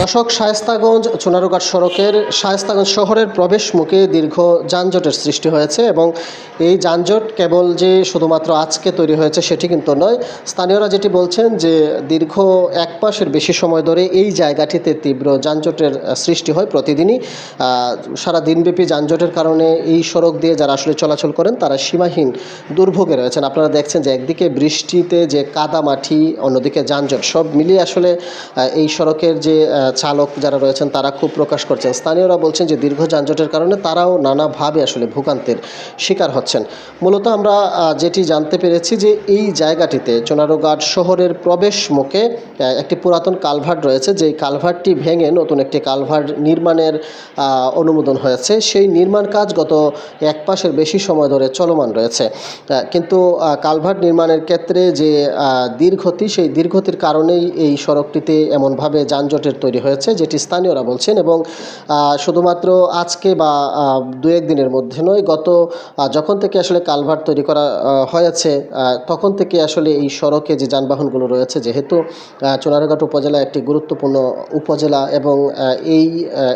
দর্শক শায়েস্তাগঞ্জ চুনারুঘাট সড়কের শায়েস্তাগঞ্জ শহরের প্রবেশ মুখে দীর্ঘ যানজটের সৃষ্টি হয়েছে এবং এই যানজট কেবল যে শুধুমাত্র আজকে তৈরি হয়েছে সেটি কিন্তু নয়। স্থানীয়রা যেটি বলছেন যে দীর্ঘ এক মাসের বেশি সময় ধরে এই জায়গাটিতে তীব্র যানজটের সৃষ্টি হয় প্রতিদিনই। সারা দিনব্যাপী যানজটের কারণে এই সড়ক দিয়ে যারা আসলে চলাচল করেন, তারা সীমাহীন দুর্ভোগে রয়েছেন। আপনারা দেখছেন যে একদিকে বৃষ্টিতে যে কাদা মাটি অন্যদিকে যানজট, সব মিলিয়ে আসলে এই সড়কের যে চালক যারা রয়েছেন, তারা খুব প্রকাশ করছেন। স্থানীয়রা বলছেন যে, দীর্ঘ যানজটের কারণে তারাও নানাভাবে আসলে ভোগান্তের শিকার হচ্ছেন। মূলত আমরা যেটি জানতে পেরেছি যে, এই জায়গাটিতে চোনারোঘাট শহরের প্রবেশ মুখে একটি পুরাতন কালভার্ট রয়েছে। যেই কালভার্টটি ভেঙে নতুন একটি কালভার্ট নির্মাণের অনুমোদন হয়েছে। সেই নির্মাণ কাজ গত এক মাসের বেশি সময় ধরে চলমান রয়েছে। কিন্তু কালভার্ট নির্মাণের ক্ষেত্রে যে দীর্ঘতি, সেই দীর্ঘতির কারণেই এই সড়কটিতে এমনভাবে যানজটের তৈরি হয়েছে, যেটি স্থানীয়রা বলছেন এবং শুধুমাত্র আজকে বা দু এক দিনের মধ্যে নয়, গত যখন থেকে আসলে কালভার্ট তৈরি করা হয়েছে তখন থেকে আসলে এই সড়কে যে যানবাহনগুলো রয়েছে, যেহেতু চুনারঘাট উপজেলা একটি গুরুত্বপূর্ণ উপজেলা এবং এই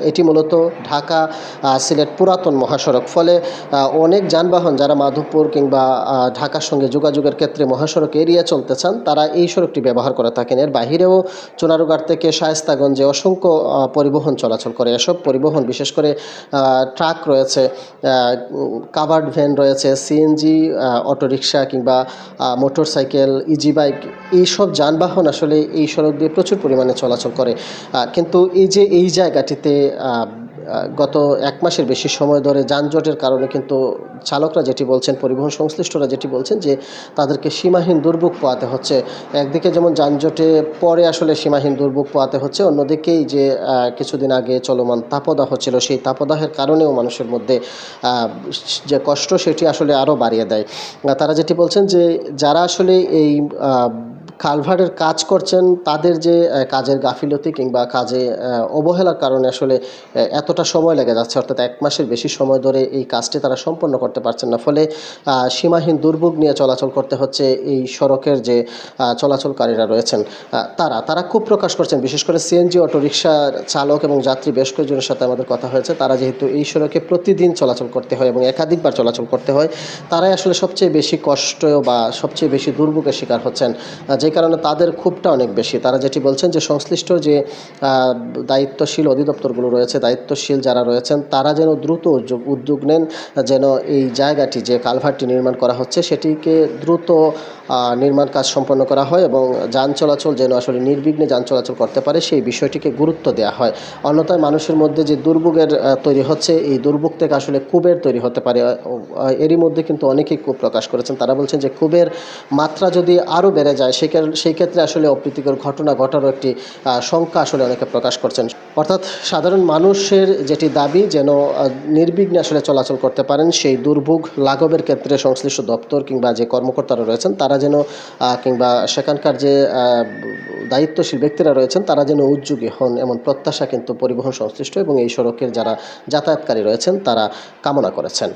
এটি মূলত ঢাকা সিলেট পুরাতন মহাসড়ক। ফলে অনেক যানবাহন যারা মাধবপুর কিংবা ঢাকার সঙ্গে যোগাযোগের ক্ষেত্রে মহাসড়ক এরিয়া চলতে চান, তারা এই সড়কটি ব্যবহার করে থাকেন। এর বাহিরেও চুনারুঘাট থেকে শায়েস্তাগঞ্জে অসংখ্য পরিবহন চলাচল করে। এসব পরিবহন, বিশেষ করে ট্রাক রয়েছে কাভার্ড ভ্যান রয়েছে সিএনজি অটোরিকশা কিংবা মোটর সাইকেল ইজি বাইক এইসব যানবাহন আসলে এই সড়ক দিয়ে প্রচুর পরিমাণে চলাচল করে। কিন্তু এই যে এই জায়গাটিতে গত এক মাসের বেশি সময় ধরে যানজটের কারণে কিন্তু চালকরা যেটি বলছেন, পরিবহন সংশ্লিষ্টরা যেটি বলছেন যে তাদেরকে সীমাহীন দুর্ভোগ পোয়াতে হচ্ছে। একদিকে যেমন যানজটে পরে আসলে সীমাহীন দুর্ভোগ পোয়াতে হচ্ছে, অন্যদিকেই যে কিছুদিন আগে চলমান তাপদাহ ছিল, সেই তাপদাহের কারণেও মানুষের মধ্যে যে কষ্ট সেটি আসলে আরও বাড়িয়ে দেয়। তারা যেটি বলছেন যে যারা আসলে এই আহ, কালভার্টের কাজ করছেন তাদের যে কাজের গাফিলতি কিংবা কাজে অবহেলার কারণে আসলে এতটা সময় লেগে যাচ্ছে অর্থাৎ এক মাসের বেশি সময় ধরে এই কাজটি তারা সম্পন্ন করতে পারছেন না। ফলে সীমাহীন দুর্ভোগ নিয়ে চলাচল করতে হচ্ছে এই সড়কের যে চলাচলকারীরা রয়েছেন তারা। তারা খুব প্রকাশ করছেন বিশেষ করে সিএনজি অটোরিকশার চালক এবং যাত্রী বেশ কয়েকজনের সাথে আমাদের কথা হয়েছে। তারা যেহেতু এই সড়কে প্রতিদিন চলাচল করতে হয় এবং একাধিকবার চলাচল করতে হয় তারাই আসলে সবচেয়ে বেশি কষ্ট বা সবচেয়ে বেশি দুর্ভোগের শিকার হচ্ছেন। যে কারণে তাদের ক্ষোভটা অনেক বেশি। তারা যেটি বলছেন যে সংশ্লিষ্ট যে দায়িত্বশীল অধিদপ্তরগুলো রয়েছে, দায়িত্বশীল যারা রয়েছেন, তারা যেন দ্রুত উদ্যোগ নেন, যেন এই জায়গাটি যে কালভারটি নির্মাণ করা হচ্ছে, সেটিকে দ্রুত নির্মাণ কাজ সম্পন্ন করা হয় এবং যান চলাচল যেন আসলে নির্বিঘ্নে যান চলাচল করতে পারে, সেই বিষয়টিকে গুরুত্ব দেওয়া হয়। অন্যথায় মানুষের মধ্যে যে দুর্ভোগের তৈরি হচ্ছে, এই দুর্ভোগ থেকে আসলে কুবের তৈরি হতে পারে। এরই মধ্যে কিন্তু অনেকেই ক্ষোভ প্রকাশ করেছেন। তারা বলছেন যে কুবের মাত্রা যদি আরও বেড়ে যায় কার- সেই ক্ষেত্রে আসলে অপ্রীতিকর ঘটনা ঘটারও একটি শঙ্কা আসলে অনেকে প্রকাশ করছেন। অর্থাৎ সাধারণ মানুষের যেটি দাবি যেন নির্বিঘ্নে আসলে চলাচল করতে পারেন, সেই দুর্ভোগ লাঘবের ক্ষেত্রে সংশ্লিষ্ট দপ্তর কিংবা যে কর্মকর্তারা রয়েছেন, তারা যেন কিংবা সেখানকার যে দায়িত্বশীল ব্যক্তিরা রয়েছেন, তারা যেন উদ্যোগী হন এমন প্রত্যাশা কিন্তু পরিবহন সংশ্লিষ্ট এবং এই সড়কের যারা যাতায়াতকারী রয়েছেন, তারা কামনা করেছেন।